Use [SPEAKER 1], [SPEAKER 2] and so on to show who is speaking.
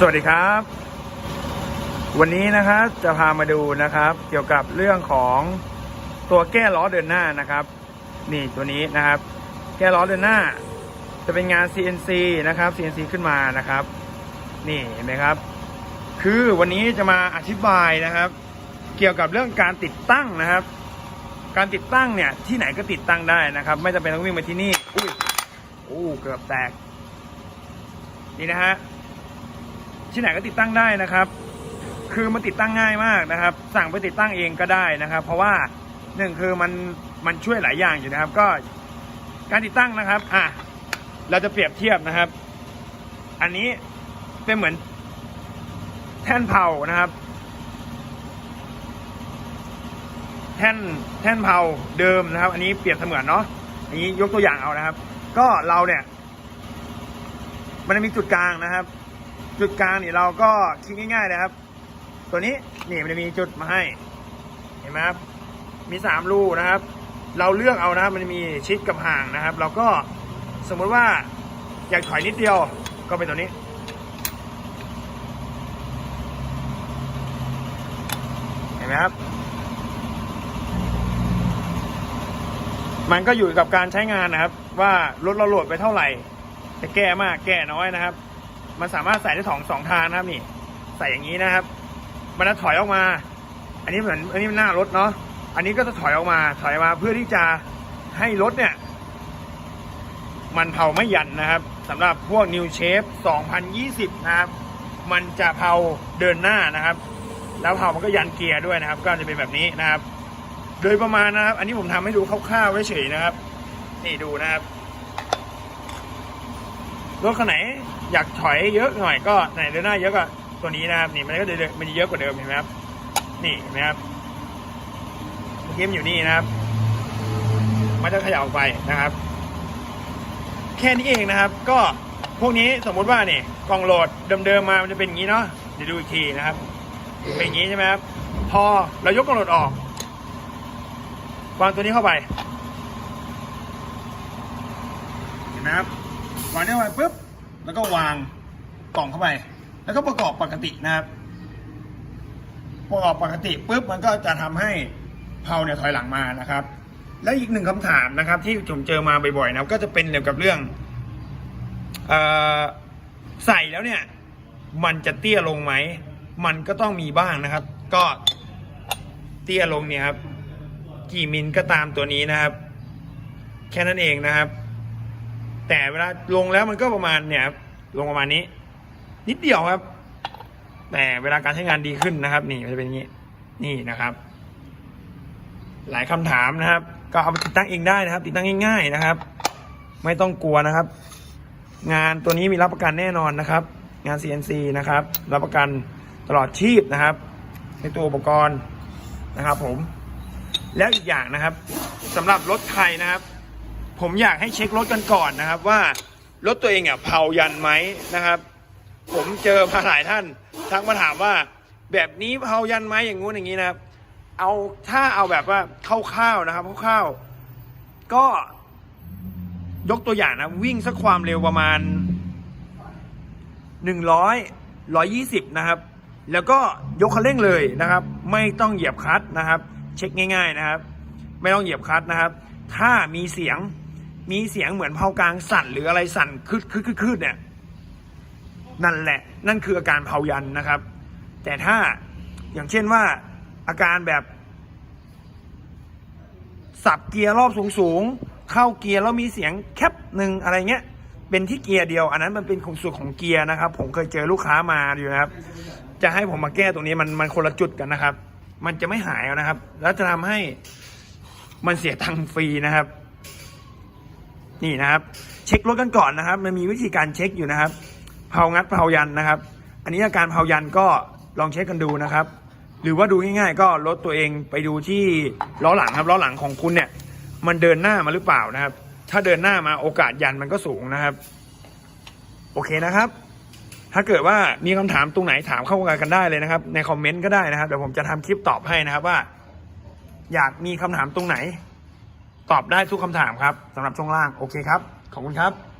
[SPEAKER 1] สวัสดีครับ วันนี้นะครับจะพามาดูนะครับ เกี่ยวกับเรื่องของตัวแก้ล้อเดินหน้านะครับ นี่ตัวนี้นะครับ แก้ล้อเดินหน้า จะเป็นงาน CNC นะครับ CNC ขึ้นมานะครับ นี่เห็นไหมครับ คือวันนี้จะมาอธิบายนะครับ เกี่ยวกับเรื่องการติดตั้งนะครับ การติดตั้งเนี่ยที่ไหนก็ติดตั้งได้นะครับ ไม่จำเป็นต้องวิ่งมาที่นี่อุ้ยโอ้เกือบแตกนี่นะฮะ ที่ไหนก็ติดตั้งได้นะครับ คือมันติดตั้งง่ายมากนะครับ สั่งไปติดตั้งเองก็ได้นะครับ เพราะว่าหนึ่งคือมันมันช่วยหลายอย่างอยู่นะครับ ก็การติดตั้งนะครับอะเราจะเปรียบเทียบนะครับ อันนี้เป็นเหมือนแท่นเผานะครับ แท่นแท่นเผาเดิมนะครับ อันนี้เปรียบเสมือนเนาะอันนี้ยกตัวอย่างเอานะครับ ก็เราเนี่ย มันจะมีจุดกลางนะครับ จุดกลางนี่เราก็คิดง่ายๆนะครับ ตัวนี้นี่มันจะมีจุดมาให้ เห็นไหมครับ มีสามรูนะครับ เราเลือกเอานะครับ มันมีชิดกับห่างนะครับ เราก็สมมติว่าอยากถอยนิดเดียวก็เป็นตัวนี้ เห็นไหมครับ มันก็อยู่กับการใช้งานนะครับ ว่ารถเราโหลดไปเท่าไหร่ จะแก้มากแก้น้อยนะครับ มันสามารถใส่ได้สองสองทางนะครับนี่ ใส่อย่างนี้นะครับ มันจะถอยออกมา อันนี้เหมือนอันนี้มันหน้ารถเนาะอันนี้ก็จะถอยออกมาถอยมาเพื่อที่จะให้รถเนี่ย มันเผาไม่ยันนะครับสำหรับพวก New Shape 2020 นะครับ มันจะเผาเดินหน้านะครับ แล้วเผามันก็ยันเกียร์ด้วยนะครับ ก็จะเป็นแบบนี้นะครับ โดยประมาณนะครับ อันนี้ผมทำให้ดูคร่าวๆไว้เฉยนะครับ นี่ดูนะครับ รถคันไหนอยากถอยเยอะหน่อยก็ไหนเดินหน้าเยอะก็ตัวนี้นะครับนี่มันก็จะเดมันจะเยอะกว่าเดิมเห็นไหมครับ นี่เห็นไหมครับเกมอยู่นี่นะครับ มันจะขย่าไปนะครับ แค่นี้เองนะครับ ก็พวกนี้สมมุติว่านี่กล่องโหลดเดิมๆมามันจะเป็นอย่างนี้เนาะเดี๋ยวดูอีกทีนะครับ เป็นอย่างนี้ใช่ไหมครับ พอเรายกกล่องโหลดออกวางตัวนี้เข้าไปเห็นไหมครับ วางนี้เข้าไปปุ๊บแล้วก็วางกล่องเข้าไป แล้วก็ประกอบปกตินะครับประกอบปกติปุ๊บมันก็จะทำให้เพลาเนี่ยถอยหลังมานะครับ และอีกหนึ่งคำถามนะครับ ที่ผมเจอมาบ่อยๆนะก็จะเป็นเกี่ยวกับเรื่องอใส่แล้วเนี่ย มันจะเตี้ยลงไหมมันก็ต้องมีบ้างนะครับ ก็เตี้ยลงเนี่ยครับกี่มิลก็ตามตัวนี้นะครับ แค่นั้นเองนะครับ แต่เวลาลงแล้วมันก็ประมาณเนี่ยลงประมาณนี้ นิดเดียวครับ แต่เวลาการใช้งานดีขึ้นนะครับ นี่มันจะเป็นอย่างนี้นี่นะครับ หลายคำถามนะครับ ก็เอาไปติดตั้งเองได้นะครับ ติดตั้งง่ายๆนะครับ ไม่ต้องกลัวนะครับ งานตัวนี้มีรับประกันแน่นอนนะครับ งาน CNC นะครับ รับประกันตลอดชีพนะครับ ในตัวอุปกรณ์นะครับ ผม แล้วอีกอย่างนะครับสำหรับรถไทยนะครับ ผมอยากให้เช็ครถกันก่อนนะครับ ว่ารถตัวเองอะเผายันไหมนะครับ ผมเจอมาหลายท่านทักมาถามว่า แบบนี้เผายันไหมอย่างงู้นอย่างนี้นะครับ เอาถ้าเอาแบบว่าคร่าวๆนะครับคร่าวๆก็ยกตัวอย่างนะ วิ่งสักความเร็วประมาณหนึ่งร้อยร้อยี่สิบนะครับ แล้วก็ยกคันเร่งเลยนะครับ ไม่ต้องเหยียบคลัตช์นะครับ เช็คง่าย ๆนะครับ ไม่ต้องเหยียบคลัตช์นะครับ ถ้ามีเสียง มีเสียงเหมือนเผากลางสั่นหรืออะไรสั่นคืดคืดคืดเนี่ยนั่นแหละ นั่นคืออาการเผายันนะครับ แต่ถ้าอย่างเช่นว่าอาการแบบ สับเกียร์รอบสูงๆเข้าเกียร์แล้วมีเสียงแคบหนึ่งอะไรเงี้ย เป็นที่เกียร์เดียว อันนั้นมันเป็นของส่วนของเกียร์นะครับ ผมเคยเจอลูกค้ามาอยู่นะครับ จะให้ผมมาแก้ตรงนี้มันมันคนละจุดกันนะครับ มันจะไม่หายนะครับ แล้วจะทำให้มันเสียตังค์ฟรีนะครับ นี่นะครับ เช็ครถกันก่อนนะครับ มันมีวิธีการเช็คอยู่นะครับเผางัดเผายันนะครับ อันนี้อาการเผายันก็ลองเช็คกันดูนะครับ หรือว่าดูง่ายๆก็ลดตัวเองไปดูที่ล้อหลังครับล้อหลังของคุณเนี่ย มันเดินหน้ามาหรือเปล่านะครับ ถ้าเดินหน้ามาโอกาสยันมันก็สูงนะครับ โอเคนะครับ ถ้าเกิดว่ามีคำถามตรงไหนถามเข้ามากันได้เลยนะครับ ในคอมเมนต์ก็ได้นะครับเดี๋ยวผมจะทำคลิปตอบให้นะครับว่า อยากมีคำถามตรงไหน ตอบได้ทุกคำถามครับสำหรับช่วงล่าง โอเคครับ ขอบคุณครับ